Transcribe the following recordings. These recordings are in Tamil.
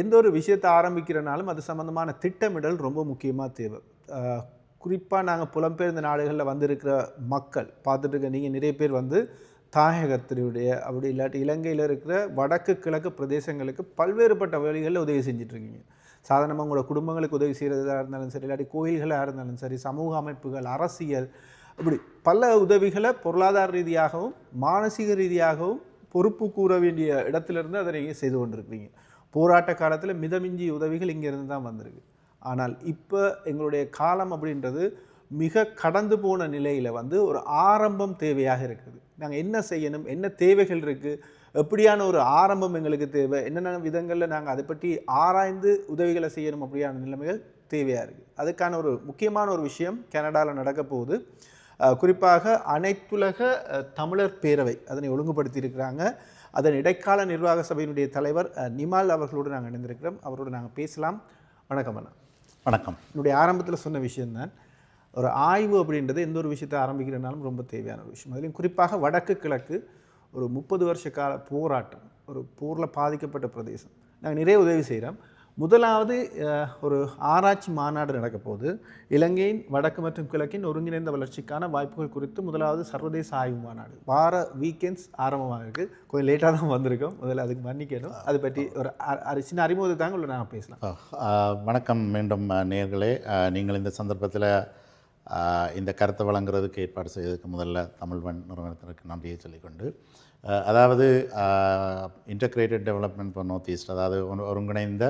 எந்த ஒரு விஷயத்தை ஆரம்பிக்கிறனாலும் அது சம்மந்தமான திட்டமிடல் ரொம்ப முக்கியமாக தேவை. குறிப்பாக நாங்கள் புலம்பெயர்ந்த நாடுகளில் வந்திருக்கிற மக்கள் பார்த்துட்டு இருக்க நீங்கள் நிறைய பேர் வந்து தாயகத்தினுடைய அப்படி இல்லாட்டி இலங்கையில் இருக்கிற வடக்கு கிழக்கு பிரதேசங்களுக்கு பல்வேறுபட்ட வழிகளில் உதவி செஞ்சிட்ருக்கீங்க சாதாரணமாக உங்களோட குடும்பங்களுக்கு உதவி செய்கிறதா இருந்தாலும் சரி இல்லாட்டி கோயில்களாக இருந்தாலும் சரி சமூக அமைப்புகள் அரசியல் இப்படி பல உதவிகளை பொருளாதார ரீதியாகவும் மானசீக ரீதியாகவும் பொறுப்பு கூற வேண்டிய இடத்திலிருந்து அதை நீங்கள் செய்து கொண்டிருக்கிறீங்க. போராட்ட காலத்தில் மிதமிஞ்சி உதவிகள் இங்கேருந்து தான் வந்திருக்கு. ஆனால் இப்போ எங்களுடைய காலம் அப்படின்றது மிக கடந்து போன நிலையில் வந்து ஒரு ஆரம்பம் தேவையாக இருக்குது. நாங்கள் என்ன செய்யணும்? என்ன தேவைகள் இருக்குது எப்படியான ஒரு ஆரம்பம் எங்களுக்கு தேவை? என்னென்ன விதங்களில் நாங்கள் அதை பற்றி ஆராய்ந்து உதவிகளை செய்யணும் அப்படியான நிலைமைகள் தேவையாக இருக்குது அதுக்கான ஒரு முக்கியமான ஒரு விஷயம் கனடாவில் நடக்க போகுது. குறிப்பாக அனைத்துலக தமிழர் பேரவை அதனை ஒழுங்குபடுத்தியிருக்கிறாங்க. அதன் இடைக்கால நிர்வாக சபையினுடைய தலைவர் நிமால் அவர்களோடு நாங்கள் இணைந்திருக்கிறோம். அவரோடு நாங்கள் பேசலாம். வணக்கம் அண்ணா. வணக்கம். என்னுடைய ஆரம்பத்தில் சொன்ன விஷயம்தான் ஒரு ஆய்வு அப்படின்றது எந்த ஒரு விஷயத்தை ஆரம்பிக்கிறனாலும் ரொம்ப தேவையான ஒரு விஷயம். அதுலேயும் குறிப்பாக வடக்கு கிழக்கு ஒரு முப்பது வருஷ கால போராட்டம் ஒரு போரில் பாதிக்கப்பட்ட பிரதேசம். நாங்கள் நிறைய உதவி செய்கிறோம் முதலாவது ஒரு ஆராய்ச்சி மாநாடு நடக்க போகுது. இலங்கையின் வடக்கு மற்றும் கிழக்கின் ஒருங்கிணைந்த வளர்ச்சிக்கான வாய்ப்புகள் குறித்து முதலாவது சர்வதேச ஆய்வு மாநாடு. வார வீக்கெண்ட்ஸ் ஆரம்பமாக இருக்குது கொஞ்சம் லேட்டாக தான் வந்திருக்கோம். முதல்ல அதுக்கு மன்னிக்கணும். அதை பற்றி ஒரு சின்ன அறிமுகத்தை தாங்க உள்ள நாங்கள் பேசலாம். வணக்கம் மீண்டும் அஹ், நீங்கள் இந்த சந்தர்ப்பத்தில் இந்த கருத்தை வழங்குறதுக்கு ஏற்பாடு செய்ததுக்கு முதல்ல தமிழ்வன் நிறுவனத்திற்கு நன்றியை சொல்லிக்கொண்டு அதாவது integrated development for north east அதாவது ஒரு- ஒருங்கிணைந்த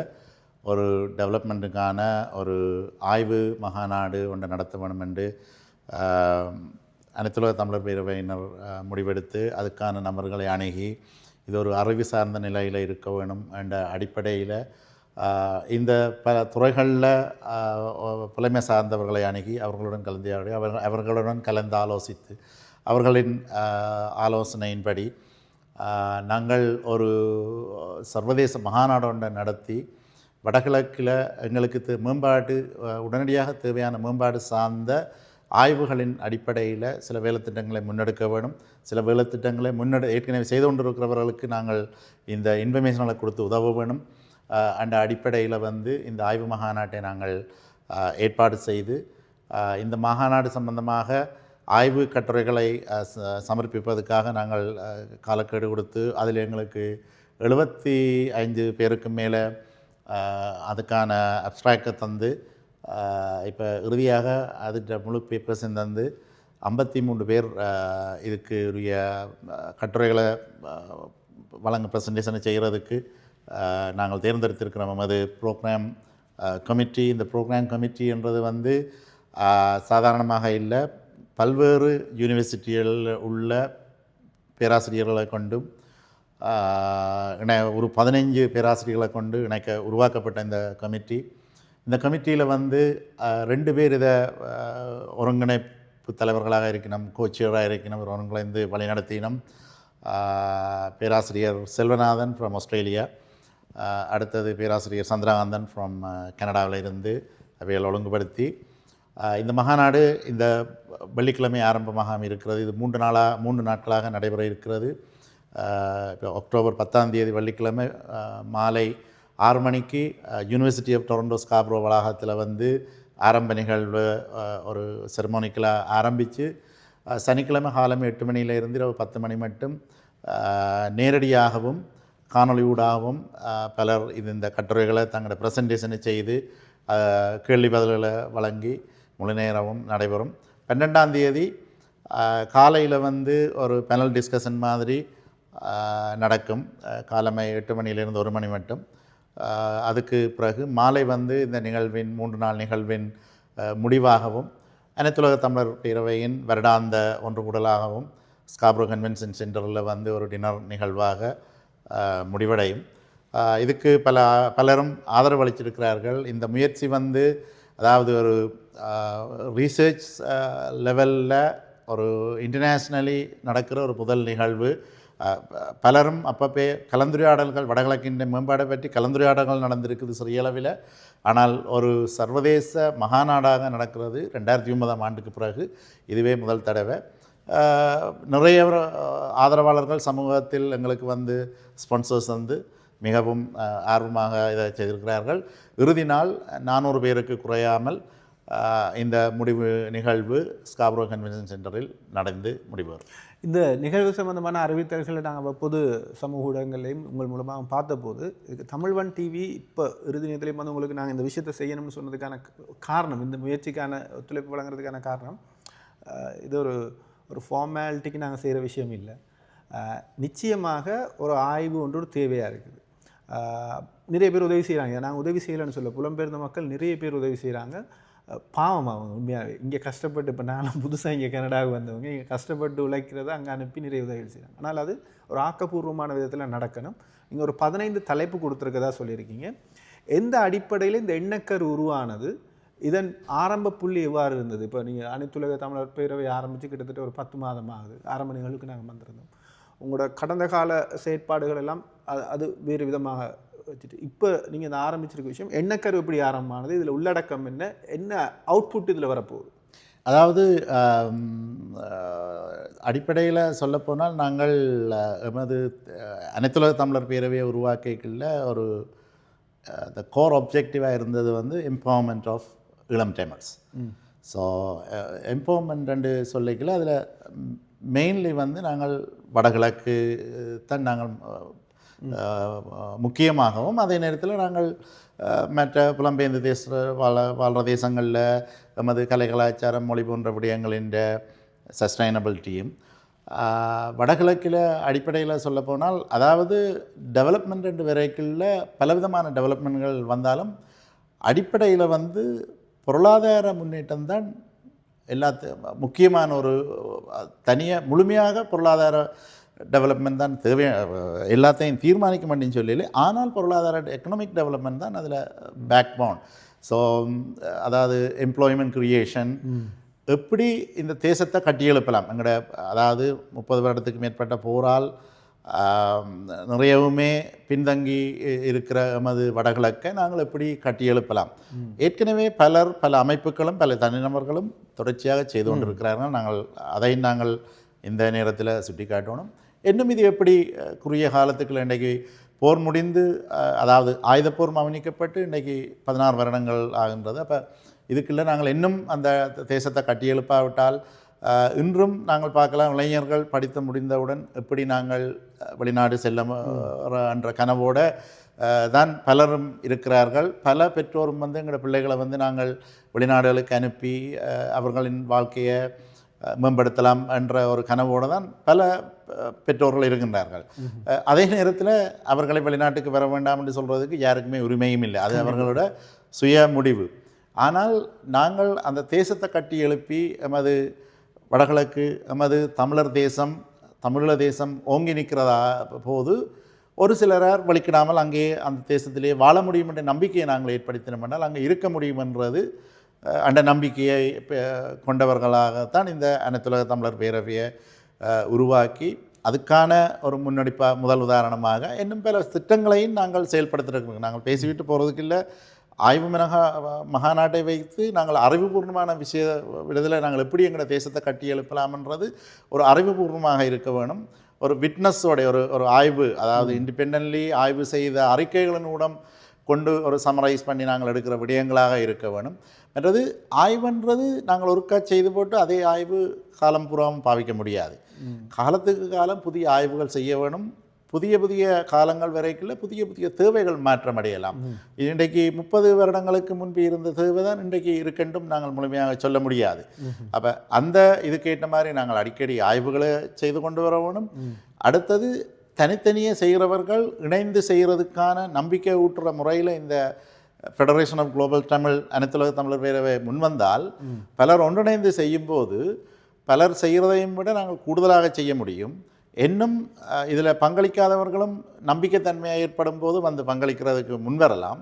ஒரு டெவலப்மெண்ட்டுக்கான ஒரு ஆய்வு மகாநாடு ஒன்று நடத்த வேணும் என்று அனைத்துலக தமிழர் பேரவையினர் முடிவெடுத்து அதுக்கான நபர்களை அணுகி இது ஒரு அறிவு சார்ந்த நிலையில் இருக்க வேணும் என்ற அடிப்படையில் இந்த பல துறைகளில் புலமை சார்ந்தவர்களை அணுகி அவர்களுடன் கலந்து அவர்கள் அவர்களுடன் கலந்து ஆலோசித்து அவர்களின் ஆலோசனையின்படி நாங்கள் ஒரு சர்வதேச மகாநாடு ஒன்றை நடத்தி வடகிழக்கில் எங்களுக்கு தே- மேம்பாடு உடனடியாக தேவையான மேம்பாடு சார்ந்த ஆய்வுகளின் அடிப்படையில் சில வேலைத்திட்டங்களை முன்னெடுக்க வேணும். சில வேலைத்திட்டங்களை முன்னெடு ஏற்கனவே செய்து கொண்டிருக்கிறவர்களுக்கு நாங்கள் இந்த இன்ஃபர்மேஷன்களை கொடுத்து உதவ வேணும். அந்த அடிப்படையில் வந்து இந்த ஆய்வு மகாநாட்டை நாங்கள் ஏற்பாடு செய்து இந்த மகாநாடு சம்பந்தமாக ஆய்வு கட்டுரைகளை ச- சமர்ப்பிப்பதற்காக நாங்கள் காலக்கேடு காலக்கெடு கொடுத்து அதில் எங்களுக்கு எழுபத்தி ஐந்து பேருக்கு மேலே அதுக்கான அப்ட்ராக்டை தந்து இப்போ இறுதியாக அதுக்கு முழு பேப்பர்ஸையும் தந்து ஐம்பத்தி மூன்று பேர் இதுக்கு உரிய கட்டுரைகளை வழங்க ப்ரெசன்டேஷனை செய்கிறதுக்கு நாங்கள் தேர்ந்தெடுத்திருக்கிறோம் நமது ப்ரோக்ராம் கமிட்டி இந்த ப்ரோக்ராம் கமிட்டின்றது வந்து சாதாரணமாக இல்லை பல்வேறு யூனிவர்சிட்டிகளில் உள்ள பேராசிரியர்களை கொண்டும் ஒரு பதினைஞ்சு பேராசிரியர்களை கொண்டு இணைக்க உருவாக்கப்பட்ட இந்த கமிட்டி. இந்த கமிட்டியில் வந்து ரெண்டு பேர் இதை ஒருங்கிணைப்பு தலைவர்களாக இருக்கணும் கோச்சியராக இருக்கணும் ஒரு ஒருங்கிணைந்து வழிநடத்தினம். பேராசிரியர் செல்வநாதன் ஃப்ரம் ஆஸ்திரேலியா அடுத்தது பேராசிரியர் சந்திரகாந்தன் ஃப்ரம் கனடாவில் இருந்து அவைகளை ஒழுங்குபடுத்தி. இந்த மகாநாடு இந்த வெள்ளிக்கிழமை ஆரம்பமாக இருக்கிறது. இது மூன்று நாளாக மூன்று நாட்களாக நடைபெற இருக்கிறது. இப்போ அக்டோபர் பத்தாம் தேதி வெள்ளிக்கிழமை மாலை ஆறு மணிக்கு யூனிவர்சிட்டி ஆஃப் டொரண்டோ ஸ்காப்ரோ வளாகத்தில் வந்து ஆரம்ப நிகழ்வு ஒரு செரமோனிக்கலாக ஆரம்பித்து சனிக்கிழமை காலம் எட்டு மணியிலிருந்து இரவு பத்து மணி மட்டும் நேரடியாகவும் காணொளியூடாகவும் ஊடாகவும் பலர் இது இந்த கட்டுரைகளை தங்களோட ப்ரெசன்டேஷனை செய்து கேள்வி பதில்களை வழங்கி முழு நேரமும் நடைபெறும். பன்னெண்டாம் தேதி காலையில் வந்து ஒரு பேனல் டிஸ்கஷன் மாதிரி நடக்கும். காலமை எட்டு மணியிலிருந்து ஒரு மணி மட்டும். அதுக்கு பிறகு மாலை வந்து இந்த நிகழ்வின் மூன்று நாள் நிகழ்வின் முடிவாகவும் அனைத்துலக தமிழர் பேரவையின் வருடாந்த ஒன்று கூடலாகவும் ஸ்காப்ரோ கன்வென்ஷன் சென்டரில் வந்து ஒரு டின்னர் நிகழ்வாக முடிவடையும். இதுக்கு பல பலரும் ஆதரவு அளிச்சிருக்கிறார்கள் இந்த முயற்சி வந்து அதாவது ஒரு ரீசர்ச் லெவலில் ஒரு இன்டர்நேஷ்னலி நடக்கிற ஒரு முதல் நிகழ்வு. பலரும் அப்பப்பே கலந்துரையாடல்கள் வடகிழக்கின் மேம்பாடை பற்றி கலந்துரையாடல்கள் நடந்திருக்குது சிறிய அளவில் ஆனால் ஒரு சர்வதேச மகாநாடாக நடக்கிறது ரெண்டாயிரத்தி ஒன்பதாம் ஆண்டுக்கு பிறகு இதுவே முதல் தடவை. நிறைய ஆதரவாளர்கள் சமூகத்தில் எங்களுக்கு வந்து ஸ்பான்சர்ஸ் வந்து மிகவும் ஆர்வமாக இதை செய்திருக்கிறார்கள். இறுதி நாள் நானூறு பேருக்கு குறையாமல் இந்த முடிவு நிகழ்வு ஸ்காப்ரோ கன்வென்ஷன் சென்டரில் நடந்து முடிவு வரும். இந்த நிகழ்வு சம்பந்தமான அறிவித்தல்களை நாங்கள் பொது சமூக ஊடகங்களையும் உங்கள் மூலமாக பார்த்தபோது இதுக்கு தமிழ்வன் டிவி இப்போ இறுதி நேரத்திலையும் வந்து உங்களுக்கு நாங்கள் இந்த விஷயத்தை செய்யணும்னு சொன்னதுக்கான காரணம் இந்த முயற்சிக்கான ஒத்துழைப்பு வழங்குறதுக்கான காரணம் இது ஒரு ஒரு ஃபார்மாலிட்டிக்கு நாங்கள் செய்கிற விஷயம் இல்லை. நிச்சயமாக ஒரு ஆய்வு ஒன்று ஒரு தேவையாக இருக்குது. நிறைய பேர் உதவி செய்கிறாங்க நாங்கள் உதவி செய்யலைன்னு சொல்ல புலம்பெயர்ந்த மக்கள் நிறைய பேர் உதவி செய்கிறாங்க பாவம் அவங்க உண்மையாகவே இங்கே கஷ்டப்பட்டு இப்போ நானும் புதுசாக இங்கே கனடாவுக்கு வந்தவங்க இங்கே கஷ்டப்பட்டு உழைக்கிறத அங்கே அனுப்பி நிறைய உதவிகள் செய்கிறாங்க ஆனால் அது ஒரு ஆக்கப்பூர்வமான விதத்தில் நடக்கணும். நீங்கள் ஒரு பதினைந்து தலைப்பு கொடுத்துருக்கதா சொல்லியிருக்கீங்க. எந்த அடிப்படையில் இந்த எண்ணக்கர் உருவானது? இதன் ஆரம்ப புள்ளி எவ்வாறு இருந்தது? இப்போ நீங்கள் அனைத்துலக தமிழர் பேரவை ஆரம்பித்து கிட்டத்தட்ட ஒரு பத்து மாதம் ஆகுது. ஆரம்ப நிகழ்வுக்கு நாங்கள் வந்திருந்தோம். உங்களோட கடந்த கால செயற்பாடுகள் எல்லாம் அது அது வேறு விதமாக வச்சுட்டு இப்போ நீங்கள் இந்த ஆரம்பிச்சிருக்க விஷயம் எண்ணக்கரு எப்படி ஆரம்பமானது இதில் உள்ளடக்கம் என்ன என்ன அவுட்புட் இதில் வரப்போகுது? அதாவது அடிப்படையில் சொல்லப்போனால் நாங்கள் எமது அனைத்துலக தமிழர் பேரவையை உருவாக்கிக்கல ஒரு த கோர் ஆப்ஜெக்டிவாக இருந்தது வந்து எம்பவர்மெண்ட் ஆஃப் இளம் டைமர்ஸ் ஸோ எம்பவர்மெண்ட் சொல்லிக்கல அதில் மெயின்லி வந்து நாங்கள் வடகிழக்கு தான் நாங்கள் முக்கியமாகவும் அதே நேரத்தில் நாங்கள் மற்ற புலம்பெயர்ந்த தேச வாழ வாழ்கிற தேசங்களில் நமது கலை கலாச்சாரம் மொழி போன்ற விடயங்களின் சஸ்டைனபிலிட்டியும் வடகிழக்கில் அடிப்படையில் சொல்லப்போனால் அதாவது டெவலப்மெண்ட் ரெண்டு வெரைக்கிளில் பலவிதமான டெவலப்மெண்ட்கள் வந்தாலும் அடிப்படையில் வந்து பொருளாதார முன்னேற்றம் தான் எல்லாத்து முக்கியமான ஒரு தனியாக முழுமையாக பொருளாதார டெவலப்மெண்ட் தான் தேவை எல்லாத்தையும் தீர்மானிக்க மாட்டேன்னு சொல்லல. ஆனால் பொருளாதார எக்கனாமிக் டெவலப்மெண்ட் தான் அதில் பேக் போன் ஸோ அதாவது எம்ப்ளாய்மெண்ட் கிரியேஷன் எப்படி இந்த தேசத்தை கட்டியெழுப்பலாம் எங்களோட அதாவது முப்பது வருடத்துக்கு மேற்பட்ட போரால் நிறையவுமே பின்தங்கி இருக்கிற எமது வடகிழக்கை நாங்கள் எப்படி கட்டியெழுப்பலாம் ஏற்கனவே பலர் பல அமைப்புகளும் பல தனிநபர்களும் தொடர்ச்சியாக செய்து கொண்டிருக்கிறார்கள். நாங்கள் அதை நாங்கள் இந்த நேரத்தில் சுட்டிக்காட்டணும். இன்னும் இது எப்படி குறுகிய காலத்துக்குள்ள இன்றைக்கு போர் முடிந்து அதாவது ஆயுதப்போர் மவனிக்கப்பட்டு இன்றைக்கு பதினாறு வருடங்கள் ஆகின்றது. அப்போ இதுக்குள்ள நாங்கள் இன்னும் அந்த தேசத்தை கட்டியெழுப்பாவிட்டால் இன்றும் நாங்கள் பார்க்கலாம் இளைஞர்கள் படித்து முடிந்தவுடன் எப்படி நாங்கள் வெளிநாடு செல்ல என்ற கனவோடு தான் பலரும் இருக்கிறார்கள். பல பெற்றோரும் வந்து எங்களோட பிள்ளைகளை வந்து நாங்கள் வெளிநாடுகளுக்கு அனுப்பி அவர்களின் வாழ்க்கையை மேம்படுத்தலாம் என்ற ஒரு கனவோடு தான் பல பெற்றோர்கள் இருக்கின்றார்கள். அதே நேரத்தில் அவர்களை வெளிநாட்டுக்கு வர வேண்டாம் என்று சொல்கிறதுக்கு யாருக்குமே உரிமையும் இல்லை. அது அவர்களோட சுய முடிவு. ஆனால் நாங்கள் அந்த தேசத்தை கட்டி எழுப்பி எமது வடகிழக்கு எமது தமிழர் தேசம் தமிழீழ தேசம் ஓங்கி நிற்கிறதா போது ஒரு சிலரார் வலிக்கிடாமல் அங்கே அந்த தேசத்திலே வாழ முடியும் என்ற நம்பிக்கையை நாங்கள் ஏற்படுத்தினோம் என்றால் அங்கே இருக்க முடியும் என்றது அந்த நம்பிக்கையை கொண்டவர்களாகத்தான் இந்த அனைத்துலக தமிழர் பேரவையை உருவாக்கி அதுக்கான ஒரு முன்னெடுப்பாக முதல் உதாரணமாக இன்னும் பல திட்டங்களையும் நாங்கள் செயல்படுத்திருக்கிறோம் நாங்கள் பேசிவிட்டு போகிறதுக்கு இல்லை. ஆய்வு மகா மகாநாட்டை வைத்து நாங்கள் அறிவுபூர்வமான விஷய விடுதலை நாங்கள் எப்படி எங்களோட தேசத்தை கட்டி எழுப்பலாம்ன்றது ஒரு அறிவுபூர்வமாக இருக்க வேணும். ஒரு விட்னஸோட ஒரு ஒரு ஆய்வு அதாவது இண்டிபெண்டன்ட்லி ஆய்வு செய்த அறிக்கைகளின் மூலம் கொண்டு ஒரு சமரைஸ் பண்ணி நாங்கள் எடுக்கிற விடயங்களாக இருக்க வேணும். மற்றது ஆய்வுன்றது நாங்கள் ஒருக்கா செய்து போட்டு அதே ஆய்வு காலம் புறம் பாவிக்க முடியாது. காலத்துக்கு காலம் புதிய ஆய்வுகள் செய்ய வேணும். புதிய புதிய காலங்கள் வரைக்குள்ள புதிய புதிய தேவைகள் மாற்றம் அடையலாம். இன்றைக்கு முப்பது வருடங்களுக்கு முன்பு இருந்த தேவை தான் இன்றைக்கு இருக்கென்றும் நாங்கள் முழுமையாக சொல்ல முடியாது. அப்போ அந்த இதுக்கேற்ற மாதிரி நாங்கள் அடிக்கடி ஆய்வுகளை செய்து கொண்டு வர வேணும். அடுத்தது தனித்தனியே செய்கிறவர்கள் இணைந்து செய்கிறதுக்கான நம்பிக்கை ஊட்டுற முறையில் இந்த ஃபெடரேஷன் ஆஃப் குளோபல் தமிழ் அனைத்துலக தமிழர் பேரவை முன்வந்தால் பலர் ஒன்றிணைந்து செய்யும்போது பலர் செய்கிறதையும் விட நாங்கள் கூடுதலாக செய்ய முடியும். இன்னும் இதில் பங்களிக்காதவர்களும் நம்பிக்கைத்தன்மையாக ஏற்படும் போது வந்து பங்களிக்கிறதுக்கு முன்வரலாம்.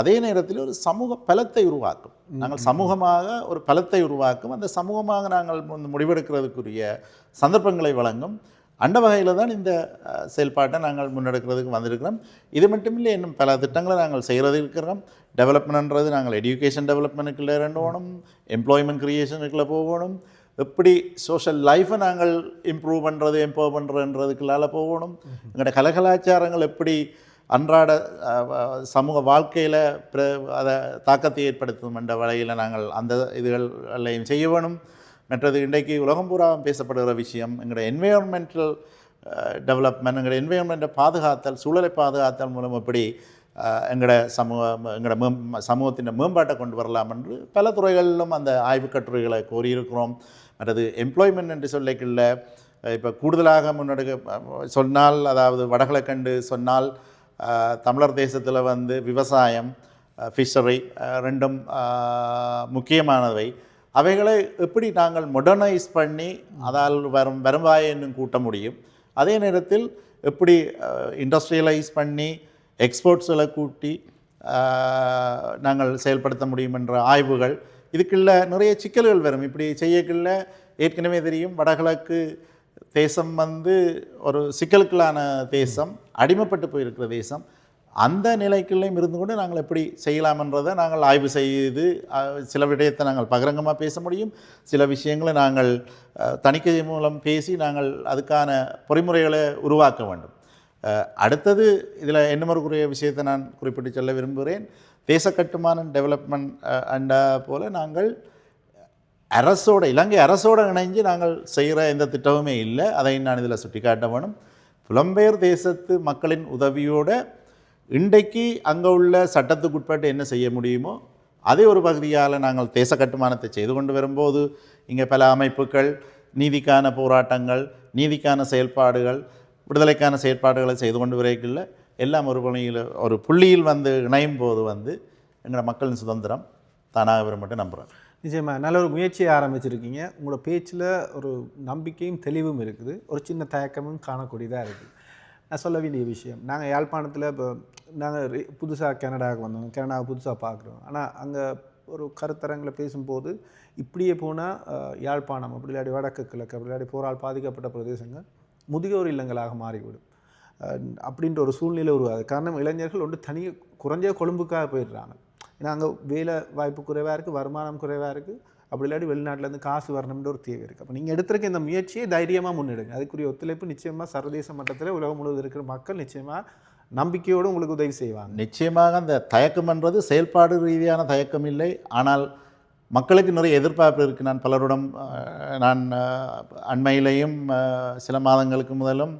அதே நேரத்தில் ஒரு சமூக பலத்தை உருவாக்கும். நாங்கள் சமூகமாக ஒரு பலத்தை உருவாக்கும். அந்த சமூகமாக நாங்கள் முடிவெடுக்கிறதுக்குரிய சந்தர்ப்பங்களை வழங்கும். அந்த வகையில் தான் இந்த செயல்பாட்டை நாங்கள் முன்னெடுக்கிறதுக்கு வந்திருக்கிறோம். இது மட்டும் இல்லை இன்னும் பல திட்டங்களை நாங்கள் செய்கிறது இருக்கிறோம். டெவலப்மெண்ட்ன்றது நாங்கள் எடியூகேஷன் டெவலப்மெண்ட்டுக்குள்ளே ரெண்டோணும் எம்ப்ளாய்மெண்ட் க்ரியேஷனுக்குள்ளே போகணும். எப்படி சோஷியல் லைஃப்பை நாங்கள் இம்ப்ரூவ் பண்ணுறது எம்பவர் பண்ணுறதுன்றதுக்குள்ளால போகணும். எங்களோட கலகலாச்சாரங்கள் எப்படி அன்றாட சமூக வாழ்க்கையில் பிர அதை தாக்கத்தை ஏற்படுத்தும் என்ற வகையில் நாங்கள் அந்த இதுகள் எல்லாம் செய்ய வேணும் மற்றது இன்றைக்கு உலகம் பூரா பேசப்படுகிற விஷயம் எங்களோட என்வைரன்மெண்டல் டெவலப்மெண்ட் எங்களோட என்வைரன்மெண்ட்டை பாதுகாத்தல் சூழலை பாதுகாத்தல் மூலம் எப்படி எங்களோட சமூக எங்களோட மேம் சமூகத்தின் மேம்பாட்டை கொண்டு வரலாம் என்று பல துறைகளிலும் அந்த ஆய்வுக் கட்டுரைகளை கோரியிருக்கிறோம். மற்றது எம்ப்ளாய்மெண்ட் என்று சொல்லிக்கல இப்போ கூடுதலாக முன்னெடுக்க சொன்னால் அதாவது வடகிழக்கண்டு சொன்னால் தமிழர் தேசத்தில் வந்து விவசாயம் ஃபிஷரி ரெண்டும் முக்கியமானவை. அவைகளை எப்படி நாங்கள் மொடர்னைஸ் பண்ணி அதால் வரும் வருவாயை இன்னும் கூட்ட முடியும்? அதே நேரத்தில் எப்படி இண்டஸ்ட்ரியலைஸ் பண்ணி எக்ஸ்போர்ட்ஸில் கூட்டி நாங்கள் செயல்படுத்த முடியும் என்ற ஆய்வுகள் இதுக்குள்ள நிறைய சிக்கல்கள் வரும். இப்படி செய்யக்குள்ள ஏற்கனவே தெரியும் வடகிழக்கு தேசம் வந்து ஒரு சிக்கலுக்குள்ளான தேசம் அடிமைப்பட்டு போயிருக்கிற தேசம். அந்த நிலைக்குள்ளேயும் இருந்து கொண்டு நாங்கள் எப்படி செய்யலாம்ன்றதை நாங்கள் ஆய்வு செய்து சில விடயத்தை நாங்கள் பகிரங்கமாக பேச முடியும். சில விஷயங்களை நாங்கள் தணிக்கை மூலம் பேசி நாங்கள் அதுக்கான பொறிமுறைகளை உருவாக்க வேண்டும். அடுத்தது இதில் என்னமருக்குரிய விஷயத்தை நான் குறிப்பிட்டு சொல்ல விரும்புகிறேன். தேச கட்டுமான டெவலப்மெண்ட் அண்டா போல நாங்கள் அரசோட இலங்கை அரசோடு இணைஞ்சு நாங்கள் செய்கிற எந்த திட்டமுமே இல்லை. அதை நான் இதில் சுட்டிக்காட்ட வேணும். புலம்பெயர் தேசத்து மக்களின் உதவியோடு இன்றைக்கு அங்கே உள்ள சட்டத்துக்குட்பட்டு என்ன செய்ய முடியுமோ அதே ஒரு பகுதியால் நாங்கள் தேச கட்டுமானத்தை செய்து கொண்டு வரும்போது இங்கே பல அமைப்புகள் நீதிக்கான போராட்டங்கள் நீதிக்கான செயல்பாடுகள் விடுதலைக்கான செயற்பாடுகளை செய்து கொண்டு வரைக்குள்ள எல்லாம் ஒரு பணியில் ஒரு புள்ளியில் வந்து இணையும் போது வந்து எங்களோட மக்களின் சுதந்திரம் தானாக வரும் மட்டும் நம்புகிறேன் நிச்சயமாக நல்ல ஒரு முயற்சியை ஆரம்பிச்சிருக்கீங்க. உங்களோட பேச்சில் ஒரு நம்பிக்கையும் தெளிவும் இருக்குது. ஒரு சின்ன தயக்கமும் காணக்கூடியதாக இருக்குது. நான் சொல்ல வேண்டிய விஷயம். நாங்கள் யாழ்ப்பாணத்தில் இப்போ நாங்கள் புதுசாக கனடாவுக்கு வந்தோம். கனடாவை புதுசாக பார்க்குறோம். ஆனால் அங்கே ஒரு கருத்தரங்கில் பேசும்போது இப்படியே போனால் யாழ்ப்பாணம் அப்படி இல்லாட்டி வடக்கு கிழக்கு அப்படி இல்லாட்டி போரால் பாதிக்கப்பட்ட பிரதேசங்கள் முதியோர் இல்லங்களாக மாறிவிடும். அப்படின்ற ஒரு சூழ்நிலை உருவாது காரணம் இளைஞர்கள் ஒன்று தனி குறைஞ்ச கொழும்புக்காக போயிடுறாங்க. ஏன்னா அங்கே வேலை வாய்ப்பு குறைவாக இருக்குது வருமானம் குறைவாக இருக்குது அப்படி இல்லாட்டி வெளிநாட்டிலேருந்து காசு வரணும்ன்ற ஒரு தேவை இருக்குது அப்போ நீங்கள் எடுத்திருக்க இந்த முயற்சியை தைரியமாக முன்னெடுங்க. அதுக்குரிய ஒத்துழைப்பு நிச்சயமாக சர்வதேச மட்டத்தில் உலகம் முழுவதும் இருக்கிற மக்கள் நிச்சயமாக நம்பிக்கையோடு உங்களுக்கு உதவி செய்வாங்க. நிச்சயமாக அந்த தயக்கம்ன்றது செயல்பாடு ரீதியான தயக்கம் இல்லை. ஆனால் மக்களுக்கு நிறைய எதிர்பார்ப்பு இருக்குது நான் பலருடன் நான் அண்மையிலையும் அண்மையிலேயும் சில மாதங்களுக்கு முதலும்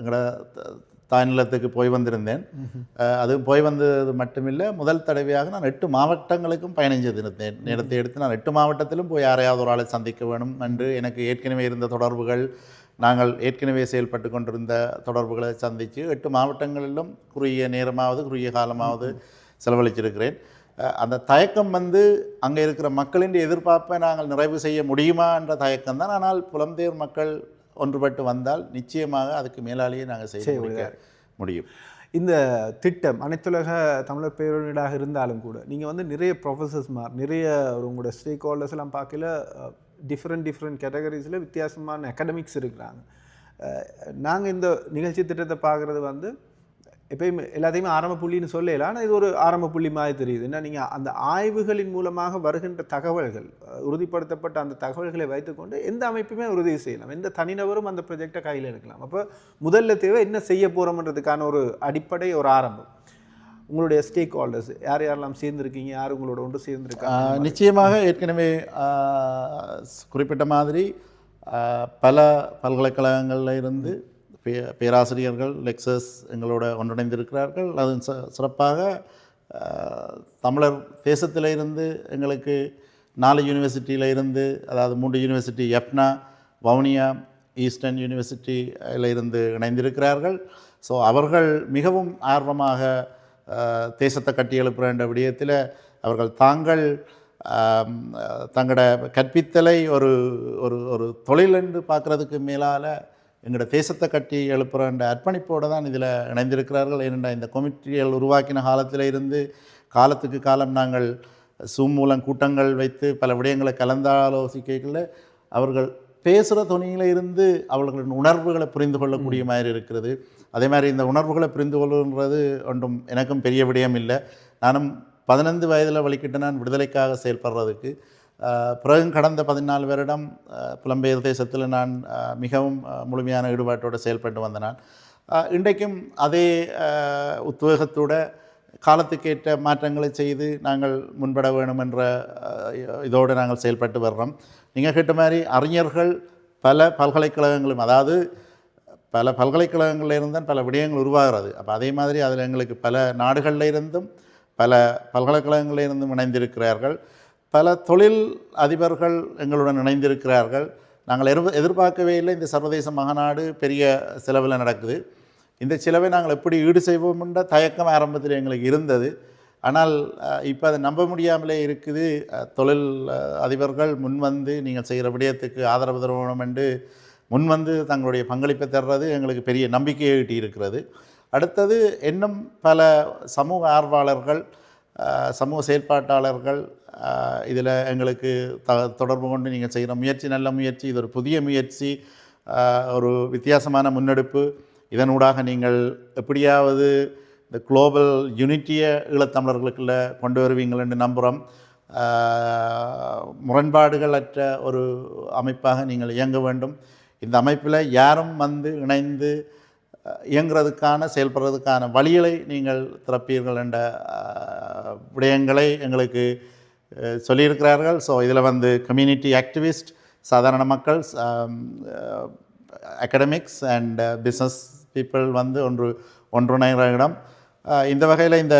எங்களோட தாய்நிலத்துக்கு போய் வந்திருந்தேன். அது போய் வந்தது மட்டுமில்லை முதல் தடவையாக நான் எட்டு மாவட்டங்களுக்கும் பயணம் செய்திருந்தேன் நேரத்தை எடுத்து நான் எட்டு மாவட்டத்திலும் போய் யாரையாவது ஒரு ஆளை சந்திக்க வேணும் என்று எனக்கு ஏற்கனவே இருந்த தொடர்புகள் நாங்கள் ஏற்கனவே செயல்பட்டு கொண்டிருந்த தொடர்புகளை சந்தித்து எட்டு மாவட்டங்களிலும் குறுகிய நேரமாவது குறுகிய காலமாவது செலவழிச்சிருக்கிறேன். அந்த தயக்கம் வந்து அங்கே இருக்கிற மக்களின் எதிர்பார்ப்பை நாங்கள் நிறைவு செய்ய முடியுமா என்ற தயக்கம் தான் ஆனால் புலம்பெயர் மக்கள் ஒன்றுபட்டு வந்தால் நிச்சயமாக அதுக்கு மேலாலேயே நாங்கள் செய்ய முடியும். இந்த திட்டம் அனைத்துலக தமிழர் பேரணியாக இருந்தாலும் கூட நீங்கள் வந்து நிறைய ப்ரொஃபஸர்ஸ்மார் நிறைய உங்களோட ஸ்டேக் ஹோல்டர்ஸ் எல்லாம் பார்க்கல டிஃப்ரெண்ட் டிஃப்ரெண்ட் கேட்டகரிஸில் வித்தியாசமான அகடமிக்ஸ் இருக்கிறாங்க. நாங்கள் இந்த நிகழ்ச்சி திட்டத்தை பார்க்குறது வந்து எப்பயும் எல்லாத்தையுமே ஆரம்ப புள்ளின்னு சொல்லலாம் ஆனால் இது ஒரு ஆரம்ப புள்ளி மாதிரி தெரியுது. என்ன நீங்கள் அந்த ஆய்வுகளின் மூலமாக வருகின்ற தகவல்கள் உறுதிப்படுத்தப்பட்ட அந்த தகவல்களை வைத்துக்கொண்டு எந்த அமைப்புமே உறுதி செய்யலாம். எந்த தனிநபரும் அந்த ப்ரொஜெக்டை கையில் எடுக்கலாம். அப்போ முதல்ல தேவை என்ன செய்ய போகிறோம்ன்றதுக்கான ஒரு அடிப்படை ஒரு ஆரம்பம். உங்களுடைய ஸ்டேக் ஹோல்டர்ஸ் யார் யாரெல்லாம் சேர்ந்துருக்கீங்க யார் உங்களோட ஒன்று சேர்ந்துருக்காங்க? நிச்சயமாக ஏற்கனவே குறிப்பிட்ட மாதிரி பல பல்கலைக்கழகங்களில் இருந்து பே பேராசிரியர்கள் லெக்சர்ஸ் எங்களோட ஒன்றிணைந்திருக்கிறார்கள். அது ச- சிறப்பாக தமிழர் தேசத்தில் இருந்து எங்களுக்கு நாலு யூனிவர்சிட்டியில் இருந்து அதாவது மூன்று யூனிவர்சிட்டி எஃப்னா வவுனியா ஈஸ்டர்ன் யூனிவர்சிட்டியில் இருந்து இணைந்திருக்கிறார்கள். ஸோ அவர்கள் மிகவும் ஆர்வமாக தேசத்தை கட்டி எழுப்புற என்ற விடயத்தில் அவர்கள் தாங்கள் தங்களோட கற்பித்தலை ஒரு ஒரு ஒரு தொழில் என்று பார்க்குறதுக்கு மேலால் எங்களோட தேசத்தை கட்டி எழுப்புகிற அர்ப்பணிப்போடு தான் இதில் இணைந்திருக்கிறார்கள். ஏனென்றால் இந்த கொமிட்டிகள் உருவாக்கின காலத்தில் இருந்து காலத்துக்கு காலம் நாங்கள் சூம் மூலம் கூட்டங்கள் வைத்து பல விடயங்களை கலந்தாலோசிக்கல அவர்கள் பேசுகிற துணியில் இருந்து அவர்களின் உணர்வுகளை புரிந்து கொள்ளக்கூடிய மாதிரி இருக்கிறது. அதே மாதிரி இந்த உணர்வுகளை புரிந்து கொள்ளுன்றது ஒன்றும் எனக்கும் பெரிய விடயம் இல்லை. நானும் பதினைந்து வயதில் வலிக்கிட்டு நான் விடுதலைக்காக செயல்படுறதுக்கு பிறகு கடந்த பதினாலு வருடம் புலம்பெயர் தேசத்தில் நான் மிகவும் முழுமையான ஈடுபாட்டோடு செயல்பட்டு வந்த நான். இன்றைக்கும் அதே உத்வேகத்தோட காலத்துக்கேற்ற மாற்றங்களை செய்து நாங்கள் முன்பட வேணும் என்ற இதோடு நாங்கள் செயல்பட்டு வர்றோம். நீங்கள் கேட்ட மாதிரி அறிஞர்கள் பல பல்கலைக்கழகங்களும் அதாவது பல பல்கலைக்கழகங்களில் இருந்தும் பல விடயங்கள் உருவாகிறது. அப்போ அதே மாதிரி அதில் எங்களுக்கு பல நாடுகளில் இருந்தும் பல பல்கலைக்கழகங்களில் இருந்தும் இணைந்திருக்கிறார்கள். பல தொழில் அதிபர்கள் எங்களுடன் இணைந்திருக்கிறார்கள். நாங்கள் எதிர் எதிர்பார்க்கவே இல்லை இந்த சர்வதேச மகநாடு பெரிய செலவில் நடக்குது. இந்த செலவை நாங்கள் எப்படி ஈடு செய்வோம்ன்ற தயக்கம் ஆரம்பத்தில் எங்களுக்கு இருந்தது. ஆனால் இப்போ அதை நம்ப முடியாமலே இருக்குது. தொழில் அதிபர்கள் முன்வந்து நீங்கள் செய்கிற விடயத்துக்கு ஆதரவு தருவோம் என்று முன்வந்து தங்களுடைய பங்களிப்பை தர்றது எங்களுக்கு பெரிய நம்பிக்கையை ஈட்டி இருக்கிறது அடுத்தது இன்னும் பல சமூக ஆர்வலர்கள் சமூக செயற்பாட்டாளர்கள் இதில் எங்களுக்கு த தொடர்பு கொண்டு நீங்கள் செய்கிற முயற்சி நல்ல முயற்சி இது ஒரு புதிய முயற்சி ஒரு வித்தியாசமான முன்னெடுப்பு. இதனூடாக நீங்கள் எப்படியாவது இந்த குளோபல் யூனிட்டியை ஈழத்தமிழர்களுக்குள்ள கொண்டு வருவீங்கள் என்று நம்புகிறோம் முரண்பாடுகள் முரண்பாடுகளற்ற ஒரு அமைப்பாக நீங்கள் இயங்க வேண்டும். இந்த அமைப்பில் யாரும் வந்து இணைந்து இயங்குறதுக்கான செயல்படுறதுக்கான வழிகளை நீங்கள் திறப்பீர்கள் என்ற விடயங்களை எங்களுக்கு சொல்லியிருக்கிறார்கள். ஸோ இதில் வந்து கம்யூனிட்டி ஆக்டிவிஸ்ட் சாதாரண மக்கள் அகடமிக்ஸ் அண்ட் பிஸ்னஸ் பீப்புள் வந்து ஒன்று ஒன்றுணைகிற இடம். இந்த வகையில் இந்த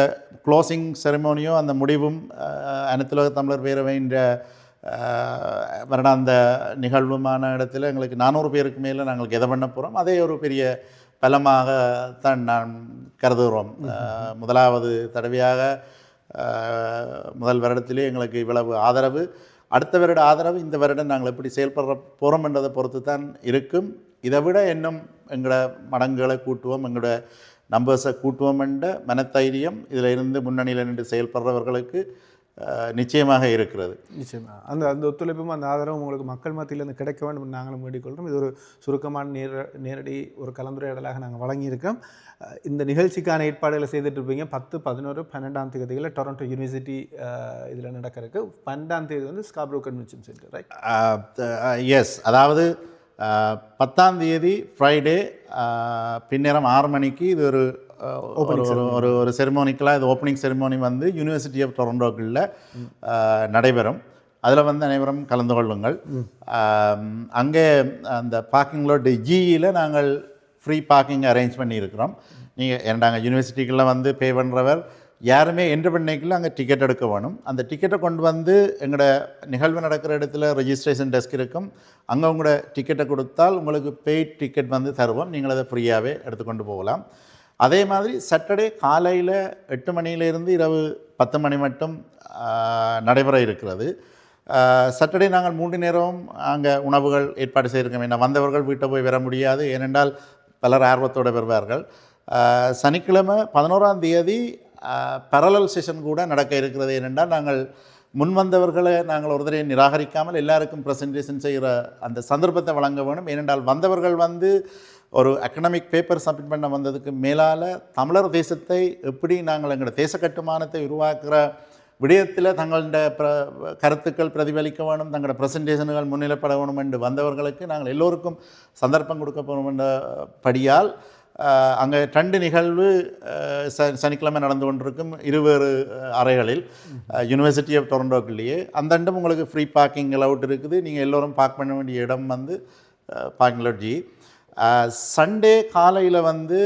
க்ளோசிங் செரிமோனியோ அந்த முடிவும் அனைத்துலக தமிழர் பேரவையின் அஹ், வருடாந்த நிகழ்வுமான இடத்துல எங்களுக்கு நானூறு பேருக்கு மேலே நாங்கள் எதை பண்ண போகிறோம் அதே ஒரு பெரிய பலமாக தான் நான் கருதுகிறோம். முதலாவது தடவையாக முதல் வருடத்திலே எங்களுக்கு இவ்வளவு ஆதரவு. அடுத்த வருட ஆதரவு இந்த வருடம் நாங்கள் எப்படி செயல்படுற போகிறோம் என்றதை பொறுத்து தான் இருக்கும். இதை விட இன்னும் எங்களோட மடங்குகளை கூட்டுவோம் எங்களோட நம்பர்ஸை கூட்டுவோம் என்ற மனத்தைரியம் இதில் இருந்து முன்னணியில் நின்று செயல்படுறவர்களுக்கு நிச்சயமாக இருக்கிறது. நிச்சயமா. அந்த அந்த ஒத்துழைப்பும் அந்த ஆதரவும் உங்களுக்கு மக்கள் மத்தியிலிருந்து கிடைக்க வேண்டும் நாங்களும் வேண்டிக்கொள்கிறோம். இது ஒரு சுருக்கமான நேர நேரடி ஒரு கலந்துரையாடலாக நாங்கள் வழங்கியிருக்கோம். இந்த நிகழ்ச்சிக்கான ஏற்பாடுகளை செய்துட்டு இருப்பீங்க. பத்து பதினோரு பன்னெண்டாம் தேதிகளில் டொரண்டோ யூனிவர்சிட்டி இதில் நடக்க இருக்கு. பன்னெண்டாம் தேதி வந்து Scarborough convention centre right yes அதாவது பத்தாம் தேதி ஃப்ரைடே பின்னேரம் ஆறு மணிக்கு இது ஒரு ஒரு ஒரு- செரிமோனிக்கலாக இது ஓப்பனிங் செரிமோனி வந்து யூனிவர்சிட்டி ஆஃப் டொரண்டோக்குள்ள நடைபெறும். அதில் வந்து அனைவரும் கலந்து கொள்ளுங்கள். அங்கே அந்த பார்க்கிங் லாட் ஜிஇயில் நாங்கள் ஃப்ரீ பார்க்கிங் அரேஞ்ச் பண்ணியிருக்கிறோம். நீங்கள் நாங்கள் யூனிவர்சிட்டிக்குள்ளே வந்து பே பண்ணுறவர் யாருமே என்ட்ரு பண்ணிக்கல அங்கே டிக்கெட் எடுக்க வேணும். அந்த டிக்கெட்டை கொண்டு வந்து எங்களோட நிகழ்வு நடக்கிற இடத்துல ரெஜிஸ்ட்ரேஷன் டெஸ்க் இருக்கும். அங்கே உங்களோட டிக்கெட்டை கொடுத்தால் உங்களுக்கு பெய்ட் டிக்கெட் வந்து தருவோம். நீங்கள் அதை ஃப்ரீயாகவே எடுத்துக்கொண்டு போகலாம். அதே மாதிரி சாட்டர்டே காலையில் எட்டு மணியிலிருந்து இரவு பத்து மணி மட்டும் நடைபெற இருக்கிறது. சாட்டர்டே நாங்கள் மூன்று நேரம் அங்கே உணவுகள் ஏற்பாடு செய்திருக்கோம் ஏன்னா வந்தவர்கள் வீட்டை போய் வர முடியாது. ஏனென்றால் பலர் ஆர்வத்தோடு வருவார்கள். சனிக்கிழமை பதினோராம் தேதி பரலல் செஷன் கூட நடக்க இருக்கிறது. ஏனென்றால் நாங்கள் முன் வந்தவர்களை நாங்கள் ஒரு தடவை நிராகரிக்காமல் எல்லாருக்கும் ப்ரெசன்டேஷன் செய்கிற அந்த சந்தர்ப்பத்தை வழங்க வேணும் ஏனென்றால் வந்தவர்கள் வந்து ஒரு அக்கனமிக் பேப்பர் சப்மிட் பண்ண வந்ததுக்கு மேலால் தமிழர் தேசத்தை எப்படி நாங்கள் எங்களோட தேச கட்டுமானத்தை உருவாக்குற விடயத்தில் தங்களோட பிர கருத்துக்கள் பிரதிபலிக்க வேணும் தங்களோட ப்ரெசன்டேஷன்கள் முன்னிலைப்பட வேணும் என்று வந்தவர்களுக்கு நாங்கள் எல்லோருக்கும் சந்தர்ப்பம் கொடுக்க போகணும் என்ற படியால் அங்கே ரெண்டு நிகழ்வு ச சனிக்கிழமை நடந்து கொண்டிருக்கும் இருவேறு அறைகளில் யூனிவர்சிட்டி ஆஃப் டொரண்டோக்குள்ளேயே அந்த ரெண்டும் உங்களுக்கு ஃப்ரீ பார்க்கிங் அலவுட் இருக்குது. நீங்கள் எல்லோரும் பார்க் பண்ண வேண்டிய இடம் வந்து பார்க்கிங் லாட்ஜி சண்டே காலையில் வந்து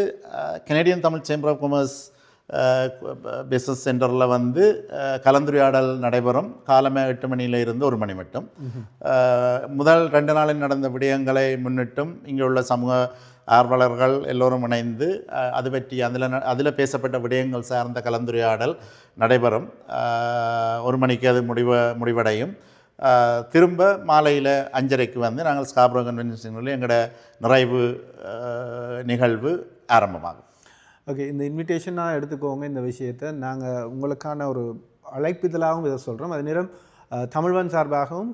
Canadian Tamil chamber of commerce business சென்டரில் வந்து கலந்துரையாடல் நடைபெறும். காலமே எட்டு மணியில இருந்து ஒரு மணி மட்டும். முதல் ரெண்டு நாளில் நடந்த விடயங்களை முன்னிட்டும் இங்கே உள்ள சமூக ஆர்வலர்கள் எல்லோரும் இணைந்து அது பற்றி அதில் அதில் பேசப்பட்ட விடயங்கள் சார்ந்த கலந்துரையாடல் நடைபெறும். ஒரு மணிக்கு அது முடிவ முடிவடையும். திரும்ப மாலையில் அஞ்சரைக்கு வந்து நாங்கள் ஸ்காப்ரோ கன்வென்ஷனில் எங்களோட நிறைவு நிகழ்வு ஆரம்பமாகும். ஓகே இந்த இன்விடேஷனாக எடுத்துக்கோங்க இந்த விஷயத்தை. நாங்கள் உங்களுக்கான ஒரு அழைப்பிதழாகவும் இதை சொல்கிறோம் அதே நேரம் தமிழ்வன் சார்பாகவும்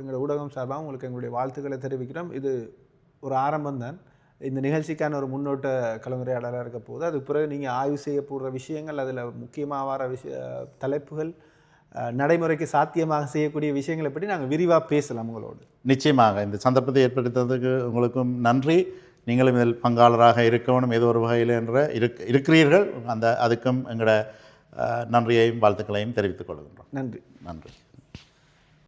எங்களோட ஊடகம் சார்பாகவும் உங்களுக்கு எங்களுடைய வாழ்த்துக்களை தெரிவிக்கிறோம். இது ஒரு ஆரம்பம் தான். இந்த நிகழ்ச்சிக்கான ஒரு முன்னோட்ட கலந்துரையாடலாக இருக்க போது அது பிறகு நீங்கள் ஆய்வு செய்ய விஷயங்கள் அதில் முக்கியமாக வர விஷய தலைப்புகள் நடைமுறைக்கு சாத்தியமாக செய்யக்கூடிய விஷயங்களை பற்றி நாங்கள் விரிவாக பேசலாம் உங்களோடு. நிச்சயமாக. இந்த சந்தர்ப்பத்தை ஏற்படுத்துறதுக்கு உங்களுக்கும் நன்றி. நீங்களும் இதில் பங்காளராக இருக்கணும் ஏதோ ஒரு வகையில் என்ற இருக் இருக்கிறீர்கள். அந்த அதுக்கும் எங்களோட நன்றியையும் வாழ்த்துக்களையும் தெரிவித்துக் கொள்கின்றோம். நன்றி. நன்றி.